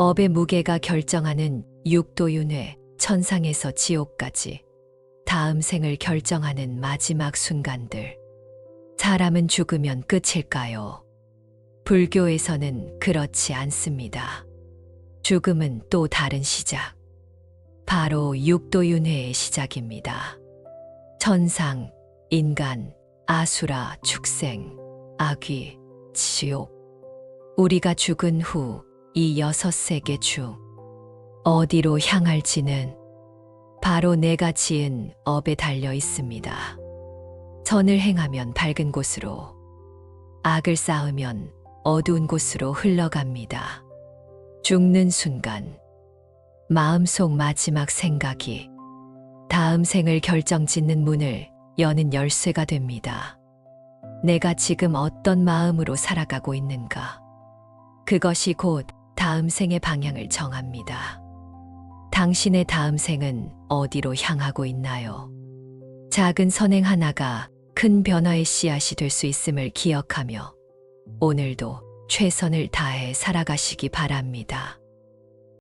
업의 무게가 결정하는 육도윤회, 천상에서 지옥까지 다음 생을 결정하는 마지막 순간들. 사람은 죽으면 끝일까요? 불교에서는 그렇지 않습니다. 죽음은 또 다른 시작. 바로 육도윤회의 시작입니다. 천상, 인간, 아수라, 축생, 악귀, 지옥. 우리가 죽은 후 이 여섯 세계 중 어디로 향할지는 바로 내가 지은 업에 달려 있습니다. 선을 행하면 밝은 곳으로, 악을 쌓으면 어두운 곳으로 흘러갑니다. 죽는 순간, 마음속 마지막 생각이 다음 생을 결정짓는 문을 여는 열쇠가 됩니다. 내가 지금 어떤 마음으로 살아가고 있는가? 그것이 곧 다음 생의 방향을 정합니다. 당신의 다음 생은 어디로 향하고 있나요? 작은 선행 하나가 큰 변화의 씨앗이 될 수 있음을 기억하며 오늘도 최선을 다해 살아가시기 바랍니다.